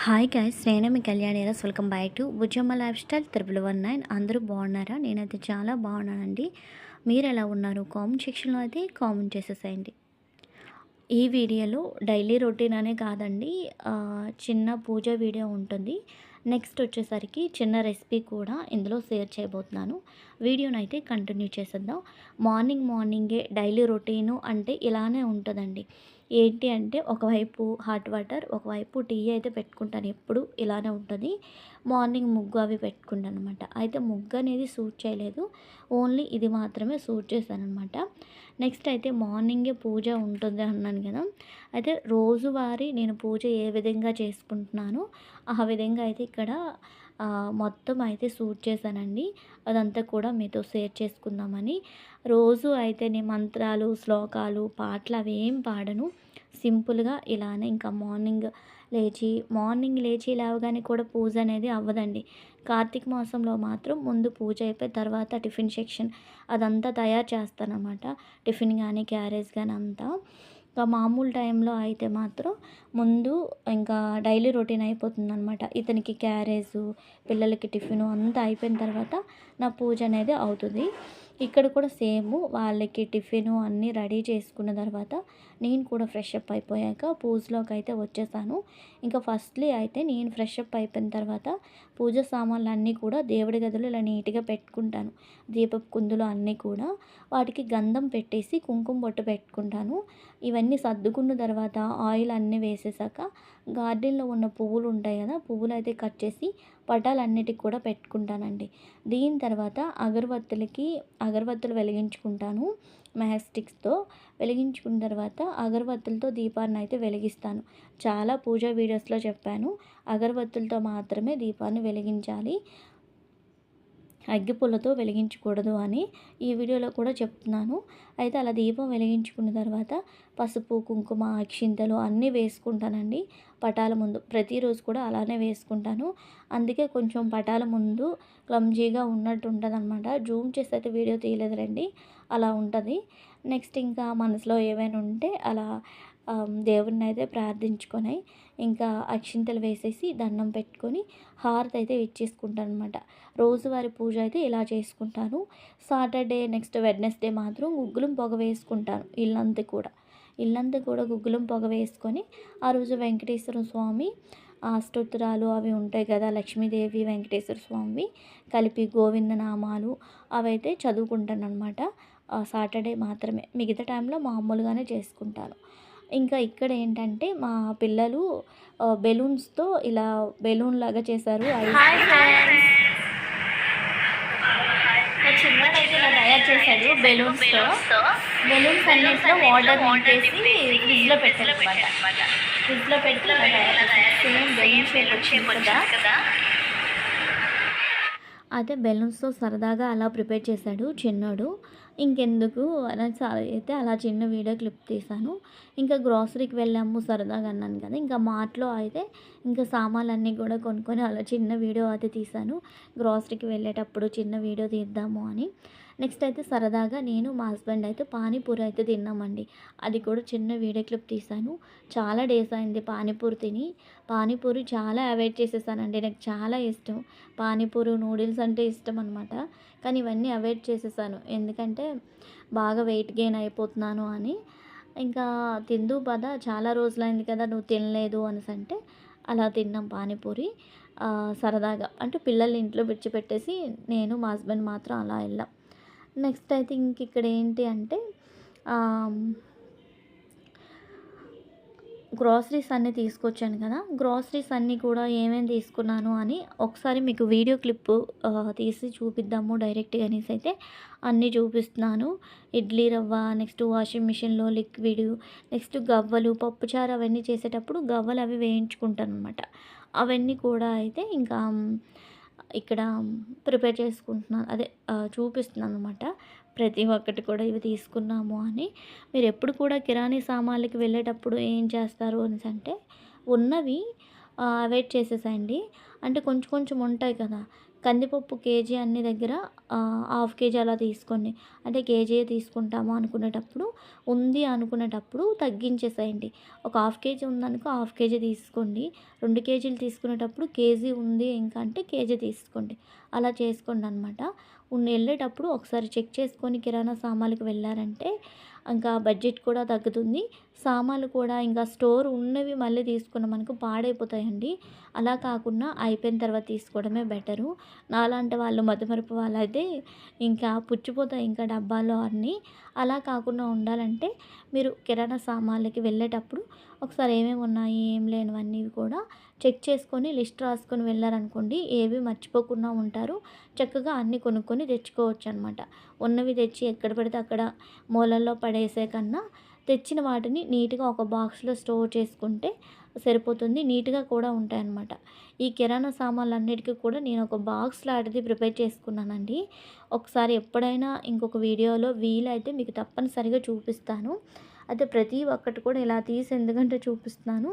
Hi guys నేను మీ కళ్యాణిరాస్ welcome back to Bujjamma lifestyle triple one nine. అందరూ బాగున్నారా? నేనైతే చాలా బాగున్నానండి. మీరు ఎలా ఉన్నారు? కామెంట్ సెక్షన్లో అయితే కామెంట్ చేసేసేయండి. ఈ వీడియోలో డైలీ రొటీన్ అనే కాదండి చిన్న పూజ వీడియో ఉంటుంది. నెక్స్ట్ వచ్చేసరికి చిన్న రెసిపీ కూడా ఇందులో షేర్ చేయబోతున్నాను. వీడియోని అయితే కంటిన్యూ చేసేద్దాం. మార్నింగ్ మార్నింగే డైలీ రొటీను అంటే ఇలానే ఉంటుందండి. ఏంటి అంటే ఒకవైపు హాట్ వాటర్ ఒకవైపు టీ అయితే పెట్టుకుంటాను. ఎప్పుడు ఇలానే ఉంటుంది. మార్నింగ్ ముగ్గు అవి పెట్టుకుంటాను అనమాట అయితే ముగ్గు అనేది సూట్ చేయలేదు. ఓన్లీ ఇది మాత్రమే సూట్ చేశాను అనమాట నెక్స్ట్ అయితే మార్నింగే పూజ ఉంటుంది అన్నాను కదా. అయితే రోజువారీ నేను పూజ ఏ విధంగా చేసుకుంటున్నానో ఆ విధంగా అయితే ఇక్కడ మొత్తం అయితే సూట్ చేశానండి. అదంతా కూడా మీతో షేర్ చేసుకుందామని. రోజు అయితే నేను మంత్రాలు శ్లోకాలు పాటలు అవి ఏం పాడను. సింపుల్గా ఇలానే ఇంకా మార్నింగ్ లేచి మార్నింగ్ లేచి లేవగానే కూడా పూజ అనేది అవ్వదండి. కార్తీక మాసంలో మాత్రం ముందు పూజ అయిపోయిన తర్వాత టిఫిన్ సెక్షన్ అదంతా తయారు చేస్తానమాట టిఫిన్ కానీ క్యారేజ్ కానీ అంతా. ఇంకా మామూలు టైంలో అయితే మాత్రం ముందు ఇంకా డైలీ రొటీన్ అయిపోతుంది అనమాట ఇతనికి క్యారేజ్ పిల్లలకి టిఫిన్ అంతా అయిపోయిన తర్వాత నా పూజ అనేది అవుతుంది. ఇక్కడ కూడా సేమ్ వాళ్ళకి టిఫిన్ అన్నీ రెడీ చేసుకున్న తర్వాత నేను కూడా ఫ్రెష్ అప్ అయిపోయాక పూజలోకి అయితే వచ్చేసాను. ఇంకా ఫస్ట్లీ అయితే నేను ఫ్రెష్ అప్ అయిపోయిన తర్వాత పూజ సామాన్లు అన్నీ కూడా దేవుడి గదిలో ఇలా నీట్గా పెట్టుకుంటాను. దీపపు కుందులు అన్నీ కూడా వాటికి గంధం పెట్టేసి కుంకుమ బొట్టు పెట్టుకుంటాను. ఇవన్నీ సర్దుకున్న తర్వాత ఆయిల్ అన్నీ వేసేసాక గార్డెన్లో ఉన్న పువ్వులు ఉంటాయి కదా పువ్వులు అయితే కట్ చేసి పటాలన్నిటికి కూడా పెట్టుకుంటానండి. దీని తర్వాత అగరబత్తులకి అగరబత్తులు వెలిగించుకుంటాను మ్యాచ్ స్టిక్స్తో వెలిగించుకున్న తర్వాత అగరబత్తులతో దీపాన్ని అయితే వెలిగిస్తాను. చాలా పూజ వీడియోస్లో చెప్పాను అగరబత్తులతో మాత్రమే దీపాన్ని వెలిగించాలి. అగ్గిపుల్లతో వెలిగించకూడదు అని ఈ వీడియోలో కూడా చెప్తున్నాను. అయితే అలా దీపం వెలిగించుకున్న తర్వాత పసుపు కుంకుమ అక్షింతలు అన్నీ వేసుకుంటానండి. పటాల ముందు ప్రతిరోజు కూడా అలానే వేసుకుంటాను. అందుకే కొంచెం పటాల ముందు క్లమ్జీగా ఉన్నట్టు ఉంటుంది అనమాట జూమ్ చేసి అయితే వీడియో తీయలేదులేండి. అలా ఉంటుంది. నెక్స్ట్ ఇంకా మనసులో ఏమైనా ఉంటే అలా దేవుణ్ణి అయితే ప్రార్థించుకొని ఇంకా అక్షింతలు వేసేసి దండం పెట్టుకొని హారతి అయితే ఇచ్చేసుకుంటాను అనమాట రోజువారి పూజ అయితే ఇలా చేసుకుంటాను. సాటర్డే నెక్స్ట్ వెడ్నెస్డే మాత్రం గుగ్గులం పొగ వేసుకుంటాను ఇల్లంతా కూడా. ఇల్లంతా కూడా గుగ్గులం పొగ వేసుకొని ఆ రోజు వెంకటేశ్వర స్వామి అష్టోత్తరాలు అవి ఉంటాయి కదా లక్ష్మీదేవి వెంకటేశ్వర స్వామి కలిపి గోవింద నామాలు అవైతే చదువుకుంటాను అనమాట సాటర్డే మాత్రమే. మిగతా టైంలో మామూలుగానే చేసుకుంటాను. ఇంకా ఇక్కడ ఏంటంటే మా పిల్లలు బెలూన్స్తో ఇలా బెలూన్ లాగా చేశారు. చిన్నదైతే ఇలా తయారు చేశాడు బెలూన్స్తో. బెలూన్స్ అన్నింటిలో వాటర్ నింపేసి ఫ్రిడ్జ్లో పెట్టారు అనమాట ఫ్రిడ్జ్లో పెట్టి సేమ్ బెలూన్ షేప్ వచ్చింది కదా. అయితే బెలూన్స్తో సరదాగా అలా ప్రిపేర్ చేశాడు చిన్నోడు. ఇంకెందుకు అలా చాలా అయితే అలా చిన్న వీడియో క్లిప్ తీశాను. ఇంకా గ్రాసరీకి వెళ్ళాము సరదాగా అన్నాను కదా ఇంకా మార్ట్లో అయితే ఇంకా సామాన్లన్నీ కూడా కొనుక్కొని అలా చిన్న వీడియో అయితే తీశాను. గ్రాసరీకి వెళ్ళేటప్పుడు చిన్న వీడియో తీద్దాము అని. నెక్స్ట్ అయితే సరదాగా నేను మా హస్బెండ్ అయితే పానీపూరి అయితే తిన్నామండి. అది కూడా చిన్న వీడియో క్లిప్ తీశాను. చాలా డేస్ అయింది పానీపూరి తిని. పానీపూరి చాలా అవాయిడ్ చేసేసానండి. నాకు చాలా ఇష్టం. పానీపూరి నూడిల్స్ అంటే ఇష్టం అనమాట కానీ ఇవన్నీ అవాయిడ్ చేసేసాను. ఎందుకంటే బాగా వెయిట్ గెయిన్ అయిపోతున్నాను అని. ఇంకా తిందు పద చాలా రోజులైంది కదా నువ్వు తినలేదు అనేసి అంటే అలా తిన్నాం పానీపూరి. సరదాగా. అంటే పిల్లల్ని ఇంట్లో విడిచిపెట్టేసి నేను మా హస్బెండ్ మాత్రం అలా వెళ్ళాం. నెక్స్ట్ అయితే ఇంక ఇక్కడ ఏంటి అంటే గ్రాసరీస్ అన్నీ తీసుకొచ్చాను కదా. గ్రాసరీస్ అన్నీ కూడా ఏమేమి తీసుకున్నాను అని ఒకసారి మీకు వీడియో క్లిప్ తీసి చూపిద్దాము డైరెక్ట్గా అనేసి అయితే అన్నీ చూపిస్తున్నాను. ఇడ్లీ రవ్వ నెక్స్ట్ వాషింగ్ మిషన్లో లిక్విడ్ నెక్స్ట్ గవ్వలు పప్పుచారు అవన్నీ చేసేటప్పుడు గవ్వలు అవి వేయించుకుంటాను అనమాట అవన్నీ కూడా అయితే ఇంకా ఇక్కడ ప్రిపేర్ చేసుకుంటున్నాను అదే చూపిస్తున్నాను అనమాట ప్రతి ఒక్కటి కూడా ఇవి తీసుకున్నాము అని. మీరు ఎప్పుడు కూడా కిరాణీ సామాన్లకి వెళ్ళేటప్పుడు ఏం చేస్తారు అనేసి అంటే ఉన్నవి అవాయిడ్ చేసేసేయండి. అంటే కొంచెం కొంచెం ఉంటాయి కదా. కందిపప్పు కేజీ అన్ని దగ్గర హాఫ్ కేజీ అలా తీసుకోండి. అంటే కేజీ తీసుకుంటాము అనుకునేటప్పుడు ఉంది అనుకునేటప్పుడు తగ్గించేసేయండి. ఒక హాఫ్ కేజీ ఉందనుకో హాఫ్ కేజీ తీసుకోండి. రెండు కేజీలు తీసుకునేటప్పుడు కేజీ ఉంది ఇంకా అంటే కేజీ తీసుకోండి. అలా చేసుకోండి అనమాట వెళ్ళేటప్పుడు ఒకసారి చెక్ చేసుకొని కిరాణా సామాన్లకు వెళ్ళారంటే ఇంకా బడ్జెట్ కూడా తగ్గుతుంది. సామాన్లు కూడా ఇంకా స్టోర్ ఉన్నవి మళ్ళీ తీసుకున్న మనకు పాడైపోతాయండి. అలా కాకుండా అయిపోయిన తర్వాత తీసుకోవడమే బెటరు. నాలాంటి వాళ్ళు మధుమరుపు వాళ్ళైతే ఇంకా పుచ్చిపోతాయి ఇంకా డబ్బాలో అన్నీ. అలా కాకుండా ఉండాలంటే మీరు కిరాణా సామాన్లకి వెళ్ళేటప్పుడు ఒకసారి ఏమేమి ఉన్నాయి ఏం లేనివన్నీ కూడా చెక్ చేసుకొని లిస్ట్ రాసుకొని వెళ్ళారనుకోండి ఏవి మర్చిపోకుండా ఉంటారు. చక్కగా అన్నీ కొనుక్కొని తెచ్చుకోవచ్చు అనమాట ఉన్నవి తెచ్చి ఎక్కడ పడితే అక్కడ మూలల్లో పడేసే కన్నా తెచ్చిన వాటిని నీట్గా ఒక బాక్స్లో స్టోర్ చేసుకుంటే సరిపోతుంది. నీట్గా కూడా ఉంటాయి అన్నమాట ఈ కిరాణా సామాన్లు అన్నిటికీ కూడా నేను ఒక బాక్స్ లాంటిది ప్రిపేర్ చేసుకున్నానండి. ఒకసారి ఎప్పుడైనా ఇంకొక వీడియోలో వీలైతే మీకు తప్పనిసరిగా చూపిస్తాను. అయితే ప్రతి ఒక్కటి కూడా ఇలా తీసి ఎందుకంటే చూపిస్తున్నాను.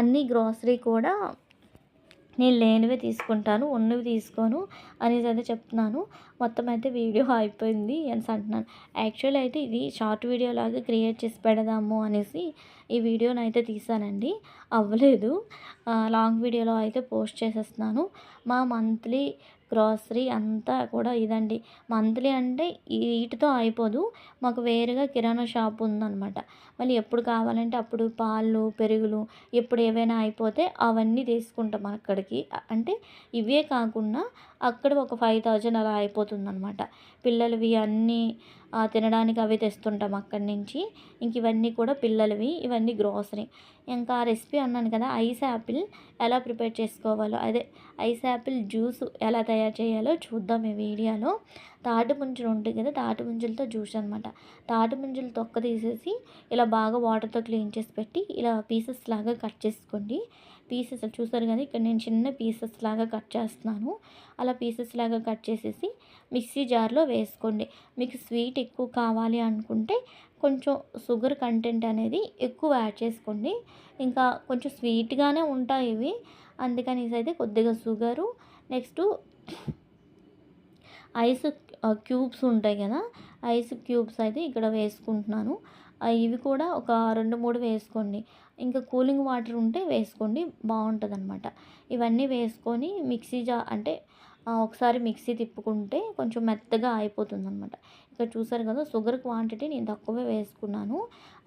అన్ని గ్రాసరీ కూడా నేను లేనివే తీసుకుంటాను ఉన్నవి తీసుకోను అనేసి అయితే చెప్తున్నాను. మొత్తం అయితే వీడియో అయిపోయింది అనేసి అంటున్నాను. యాక్చువల్ అయితే ఇది షార్ట్ వీడియో లాగా క్రియేట్ చేసి పెడదాము అనేసి ఈ వీడియోని అయితే తీసానండి. అవ్వలేదు. లాంగ్ వీడియోలో అయితే పోస్ట్ చేసేస్తున్నాను. మా మంత్లీ గ్రాసరీ అంతా కూడా ఇదండి. మంత్లీ అంటే వీటితో అయిపోదు. మాకు వేరుగా కిరాణా షాప్ ఉందన్నమాట. మళ్ళీ ఎప్పుడు కావాలంటే అప్పుడు పాలు పెరుగులు ఎప్పుడు ఏవైనా అయిపోతే అవన్నీ తీసుకుంటాం అక్కడికి అంటే ఇవే కాకుండా అక్కడ ఒక ఫైవ్ థౌజండ్ అలా అయిపోతుంది అనమాట పిల్లలవి అన్నీ తినడానికి అవి తెస్తుంటాం అక్కడి నుంచి. ఇంక ఇవన్నీ కూడా పిల్లలవి ఇవన్నీ గ్రోసరీ ఇంకా ఆ రెసిపీ అన్నాను కదా ఐస్ యాపిల్ ఎలా ప్రిపేర్ చేసుకోవాలో. అదే ఐస్ యాపిల్ జ్యూస్ ఎలా తయారు చేయాలో చూద్దాం ఈ వీడియోలో తాటి ముంజలు ఉంటాయి కదా తాటి ముంజలతో జ్యూస్ అనమాట తాటి ముంజలు తొక్క తీసేసి ఇలా బాగా వాటర్తో క్లీన్ చేసి పెట్టి ఇలా పీసెస్ లాగా కట్ చేసుకోండి. పీసెస్ చూసారు కదా ఇక్కడ నేను చిన్న పీసెస్ లాగా కట్ చేస్తున్నాను. అలా పీసెస్ లాగా కట్ చేసేసి మిక్సీ జార్లో వేసుకోండి. మీకు స్వీట్ ఎక్కువ కావాలి అనుకుంటే కొంచెం షుగర్ కంటెంట్ అనేది ఎక్కువ యాడ్ చేసుకోండి. ఇంకా కొంచెం స్వీట్గానే ఉంటాయి ఇవి. అందుకని అయితే కొద్దిగా షుగరు నెక్స్ట్ ఐస్ క్యూబ్స్ ఉంటాయి కదా ఐస్ క్యూబ్స్ అయితే ఇక్కడ వేసుకుంటున్నాను. ఇవి కూడా ఒక రెండు మూడు వేసుకోండి. ఇంకా కూలింగ్ వాటర్ ఉంటే వేసుకోండి బాగుంటుంది అనమాట ఇవన్నీ వేసుకొని మిక్సీ జా అంటే ఒకసారి మిక్సీ తిప్పుకుంటే కొంచెం మెత్తగా అయిపోతుంది అనమాట ఇక్కడ చూసారు కదా షుగర్ క్వాంటిటీ నేను తక్కువే వేసుకున్నాను.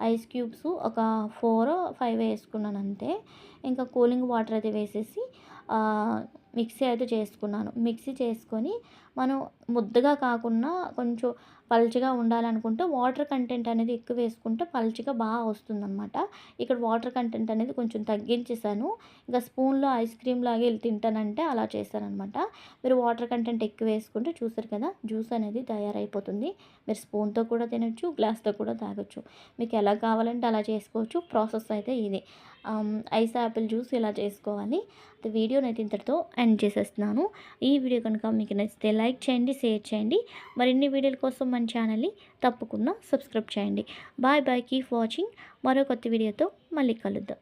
ఐస్ క్యూబ్స్ ఒక ఫోర్ ఫైవ్ వేసుకున్నాను అంతే. ఇంకా కూలింగ్ వాటర్ అయితే వేసేసి మిక్సీ అయితే చేసుకున్నాను. మిక్సీ చేసుకొని మనం ముద్దగా కాకుండా కొంచెం పల్చగా ఉండాలనుకుంటే వాటర్ కంటెంట్ అనేది ఎక్కువ వేసుకుంటే పల్చగా బాగా వస్తుందన్నమాట. ఇక్కడ వాటర్ కంటెంట్ అనేది కొంచెం తగ్గించేసాను. ఇంకా స్పూన్లో ఐస్ క్రీమ్ లాగా వెళ్ళి తింటానంటే అలా చేశానమాట మీరు వాటర్ కంటెంట్ ఎక్కువ వేసుకుంటే చూసారు కదా జ్యూస్ అనేది తయారైపోతుంది. మీరు స్పూన్తో కూడా తినొచ్చు గ్లాస్తో కూడా తాగొచ్చు. మీకు ఎలా కావాలంటే అలా చేసుకోవచ్చు. ప్రాసెస్ అయితే ఇది. ఐస్ యాపిల్ జ్యూస్ ఇలా చేసుకోవాలి. వీడియో నేను ఇంతటితో ఎండ్ చేసేస్తున్నాను. ఈ వీడియో కనుక మీకు నచ్చితే లైక్ చేయండి షేర్ చేయండి. మరిన్ని వీడియోల కోసం మన ఛానల్ని తప్పకుండా సబ్స్క్రైబ్ చేయండి. Bye bye keep watching. మరో కొత్త వీడియోతో మళ్ళీ కలుద్దాం.